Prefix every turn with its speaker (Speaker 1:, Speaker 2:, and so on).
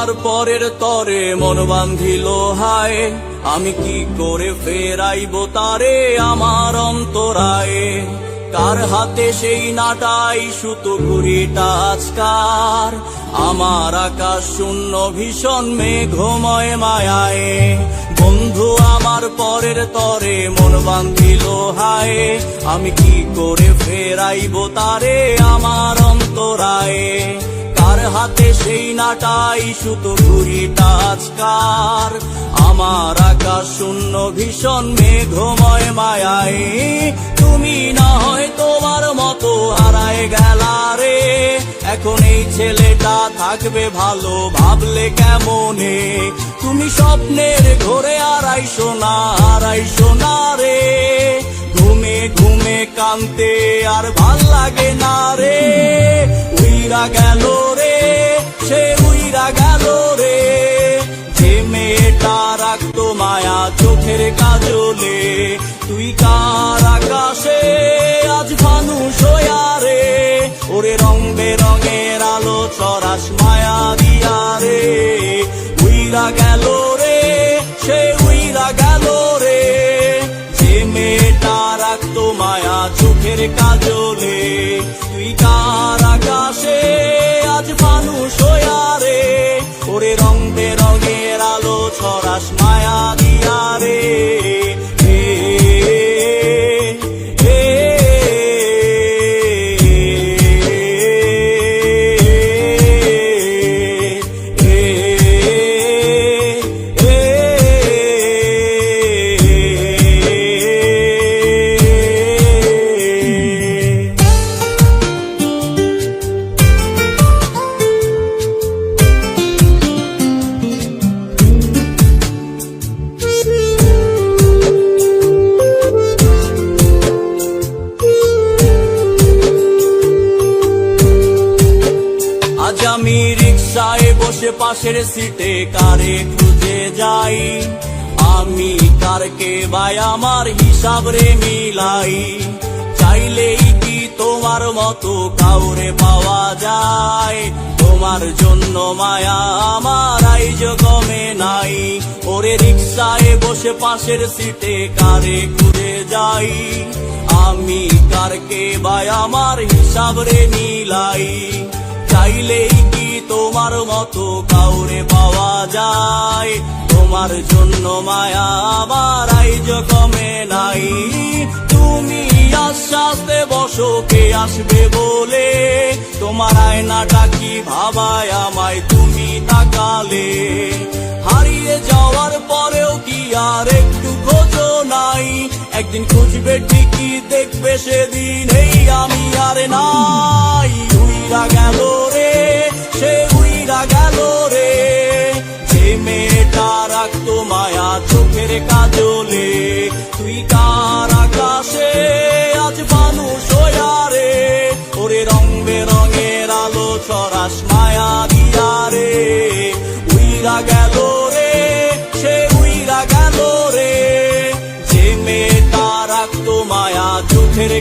Speaker 1: আমার পরের তরে মন বান্ধিল, হায়, আমি কি করে ফেরাইব তারে আমার অন্তরায়ে? কার হাতে সেই নাটাই সুতো ঘুরিটা আজকার? আমার আকাশ শূন্য, ভীষণ মেঘময় মায়ায়। বন্ধু, আমার পরের তরে মন বান্ধিল, হায়, আমি কি করে ফেরাইব তারে আমার অন্তরায়ে? কার হাতে সেই নাটাই সুতো ঘুরিটা আজকার আমার আকাশ শূন্য, ভীষণ মেঘময় মায়ায়। তুমি না হয় তোমার মতো হারায় গেলা রে। এখন এই ছেলেটা থাকবে ভালো, ভাবলে কেমনে? তুমি স্বপ্নের ঘরে আড়াইশো না আড়াইশো না রে। ঘুমে ঘুমে কানতে আর ভালো লাগে না রে। মায়া চোখের কাজলে। তুই কার আকাশে আজ মানুষ হইয়া রে? ওরে রং বেরঙের আলো চরাস মায়া দিয়া রে। উইরা গেল রে, সে উইরা গেল রে। যে মেয়েটা রাখতো মায়া চোখের কাজলে ছড়াস মায়া রিক্সায় বসে পাশের সিটে কারে খুঁজে যাই? আমি কারকে বাই আমার হিসাব রে মিলাই। চাইলেই কি তোমার মতো কাউরে পাওয়া যায়? তোমার জন্য মায়া আমার আইজ কমে নাই। ওরে রিক্সায় বসে পাশের সিটে কারে খুঁজে যাই? আমি কারকে বাই আমার হিসাব রে মিলাই। চাইলেই কি তোমার মতো কাউরে পাওয়া যায়? তোমার জন্য মায়া আমার আইজ কমে নাই। তুমি আশ্বাসে বসো, কে আসবে বলে? তোমার আয়নাটা কি ভাবায় আমায় তুমি তাকালে? হারিয়ে যাওয়ার পরেও কি আর একটু খোঁজো নাই? একদিন খুঁজবে ঠিকই, দেখবে সেদিন এই আমি আর নাই। চোখের কাজলে, তুই কার আকাশে? আজ মানুষ রে, ওরে রং বেরঙের আলো চরাস মায়া দিয়া রে। উইরা গেল রে, সে উইরা গেল রে। যে মেয়েটা রাখতো মায়া চোখের